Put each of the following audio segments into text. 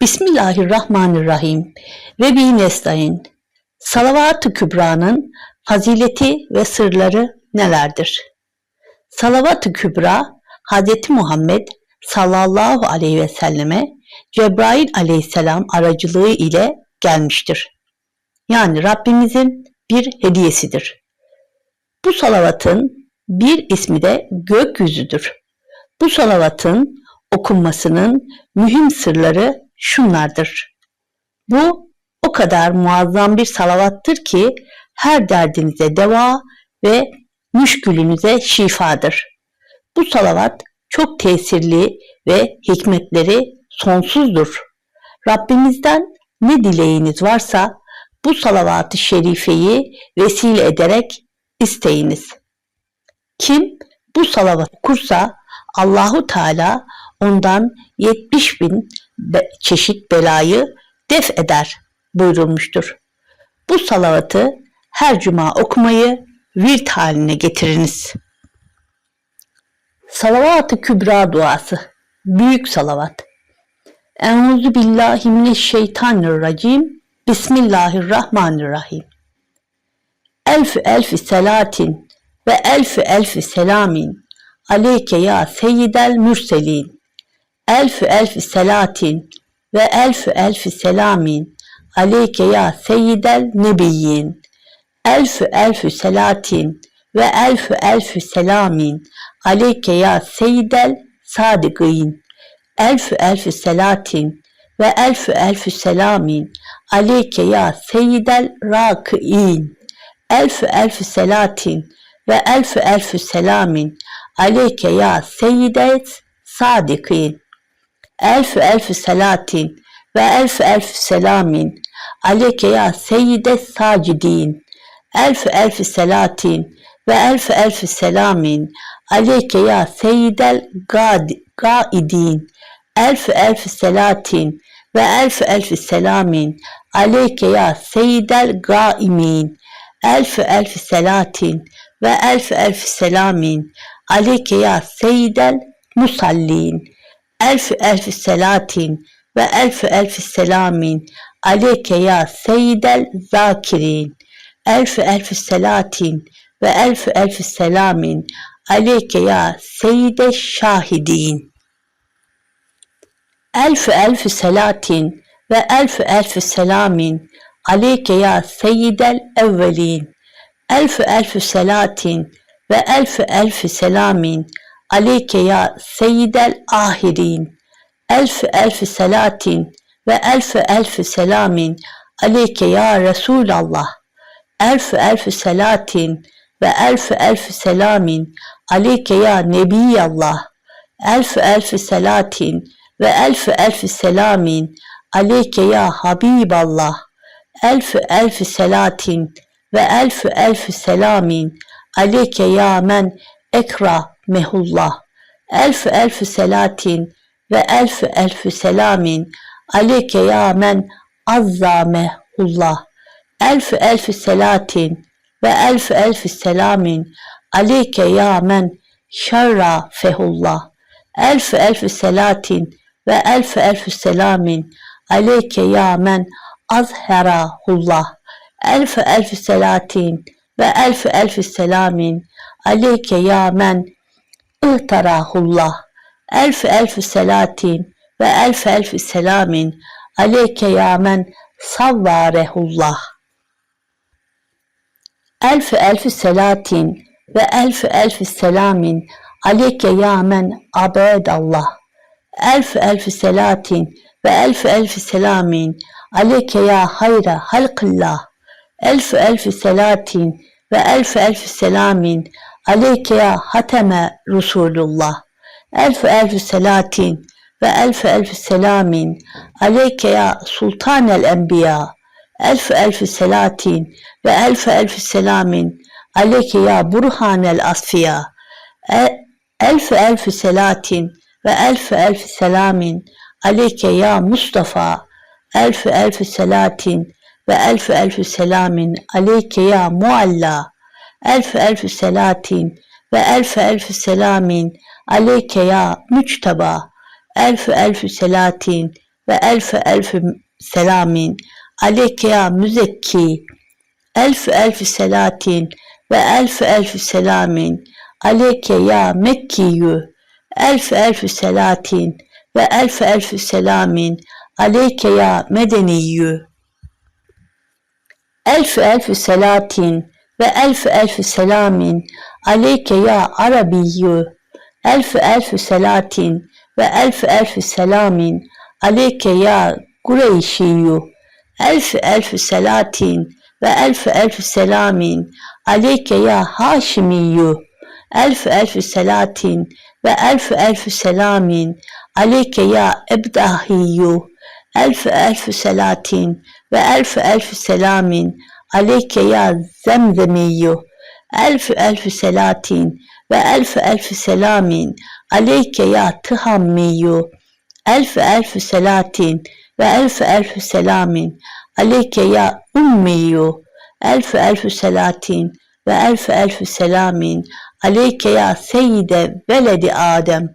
Bismillahirrahmanirrahim. Ve bi nestaîn. Salavat-ı Kübra'nın fazileti ve sırları nelerdir? Salavat-ı Kübra, Hz. Muhammed sallallahu aleyhi ve selleme Cebrail aleyhisselam aracılığı ile gelmiştir. Yani Rabbimizin bir hediyesidir. Bu salavatın bir ismi de gökyüzüdür. Bu salavatın okunmasının mühim sırları şunlardır. Bu o kadar muazzam bir salavattır ki her derdinize deva ve müşkülünüze şifadır. Bu salavat çok tesirli ve hikmetleri sonsuzdur. Rabbimizden ne dileğiniz varsa bu salavat-ı şerifeyi vesile ederek isteyiniz. Kim bu salavat okursa Allahu Teala ondan 70 bin çeşit belayı def eder buyurulmuştur. Bu salavatı her cuma okumayı virt haline getiriniz. Salavat-ı Kübra duası. Büyük salavat. Euzu billahi mineşşeytanirracim. Bismillahirrahmanirrahim. Elfü elfi selatin ve elfü elfi selamin aleyke ya seyyidel mürselin. Elfü elfi selatin ve elfü elfi selamin aleyke ya seyyidel nebiyyin. Elfü elfü selatin ve elfü elfü selamin aleyke ya seyyidel sadıkîn. Elfü elfü selatin ve elfü elfü selamin aleyke ya seyyidel rakîn. Elfü elfü selatin ve elfü elfü selamin aleyke ya seyyidet sadikin. Elfü elfü selatin ve elfü elfü selamin aleyke ya seyyidet sacidin. Elfü elfü selatin ve elfü elfü selamin aleyke ya seyyidel gaidin. Elfü elfü selatin ve elfü elfü selamin aleyke ya seyyidel gaimin. Elfü elfü selatin ve elfü elfü selamin aleyke ya seyyidel musallin. Elfü elfü selatin ve elfü elfü selamin aleyke ya seyyidel zakirin. Elfü elfü selatin ve elfü elfü selamin aleyke ya seyyide şahidin. Elfü elfü selatin ve elfü elfü selamin aleyke ya seyyidel evvelin. Elfü elfü selatin aleyke ya seyyidel ahirin. Elfü elfü selatin ve elfü elfü selamin aleyke ya Resulallah. Elfü elfü selatin ve elfü elfü selamin aleyke ya Nebiyallah. Elfü elfü selatin ve elfü elfü selamin aleyke ya Habiballah. Elfü elfü selatin ve elfü elfü selamin aleyke ya men ekra mehullah. Elfü elfü selatin ve elfü elfü selamin aleyke ya men azza mehullah. Elfü elfü selatin ve elfü elfü selamin aleyke ya men şerra fehullah. Elfü elfü selatin ve elfü elfü selamin aleyke ya men azherahullah. Elfü elfü selatin ve elfü elfü selamin aleyke ya men ıhtarahullah. Elfü elfü selatin ve elfü elfü selamin aleyke ya men savvarehullah. Elfü elfü selatin ve elfü elfü selamin aleyke ya men abedallah. Elfü elfü selatin ve elfü elfü selamin aleyke ya hayra halkillah. Elfü elfü selatin ve elfü elfü selamin aleyke ya hateme Resulullah. Elfü elfü selatin ve elfü elfü selamin aleyke ya sultanel enbiya. Elfü elfü selatin ve elfü elfü selamin aleyke ya burhanel asfiya. E- Elfü elfü selatin ve elfü elfü selamin aleyke ya Mustafa. Elfü elfü selatin ve elfü elfü selamin aleyke ya mualla. Elfü elfü selatin ve elfü elfü selamin aleyke ya müçteba. Elfü elfü selatin ve elfu elfu selamin aleyke ya müzekki elfu elfu selatin ve elfu elfu selamin aleyke ya Mekkiyyü elfu elfu selatin ve elfu elfu selamin aleyke ya Medeniyyü elfu elfu selatin ve elfu elfu selamin aleyke ya Arabiyyü. Elfu elfu selatin ve elfu elfu selamin aleyke ya Kureyşiyyü. Elfu elfu selatin ve elfu elfu selamin aleyke ya Haşimiyyü. Elfu elfu selatin ve elfu elfu selamin aleyke ya Ebdahiyyü. Elfu elfu selatin ve elfu elfu selamin aleyke ya Zemzemiyyü elfu elfu selatin ve elfu elfu selamin aleyke ya Tıhammiyyü elfu elfu selatin ve elfu elfu selamin aleyke ya Ummiyyü elfu elfu selatin ve elfu elfu selamin aleyke ya seyyide veledi Adem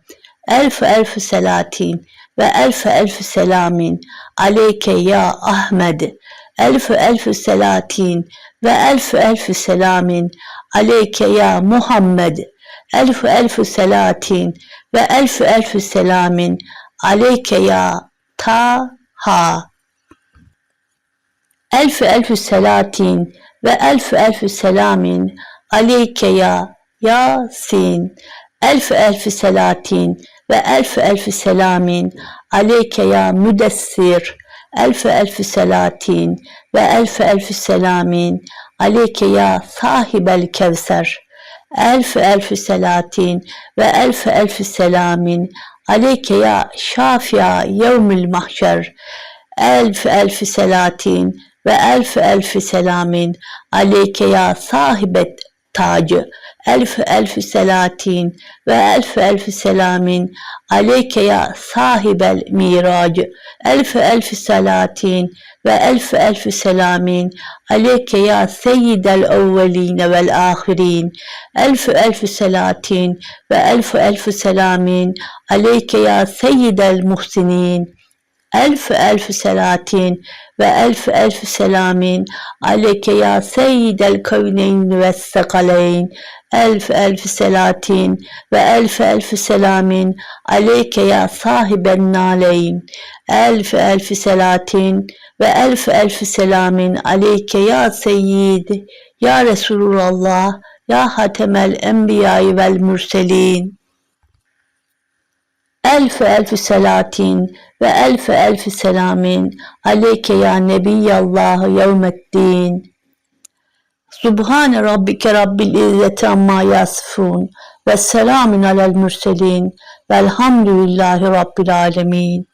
elfu elfu selatin ve elfu elfu selamin aleyke ya Ahmed. Elfu elfu selatin ve elfu elfu selamin aleyke ya Muhammed. Elfu elfu selatin ve elfu elfu selamin aleyke ya Taha. Elfu elfu selatin ve elfu elfu selamin aleyke ya Yasin. Elfu elfu selatin ve elfu elfu selamin aleyke ya Müdessir. Elfu elfu selatin ve elfu elfu selamin aleyke ya sahibel kevser. Elfu elfu selatin ve elfu elfu selamin aleyke ya şafya yevmil mahşer. Elfu elfu selatin ve elfu elfu selamin aleyke ya sahibet tacı elfu elfu selatin ve elfu elfu selamin aleyke ya sahibel miracı elfu elfu selatin ve elfu elfu selamin aleyke ya seyyidel evveline vel ahirin elfu elfu selatin ve elfu elfu selamin elfu elfu selatin ve elfu elfu selamin aleyke ya seyyidel kavneyn ve sekaleyn. Elfu elfu selatin ve elfu elfu selamin aleyke ya sahiben naleyn. Elfu elfu selatin ve elfu elfu selamin aleyke ya seyyid. Ya Resulullah ya hatemel enbiyayı vel mürselin elfu elfu selatin ve elfu elfu selamin aleyke ya Nebiyallahu yevmeddin. Subhane rabbike rabbil izzeti amma yasifun ve selamun alel mürselin velhamdülillahi rabbil alemin.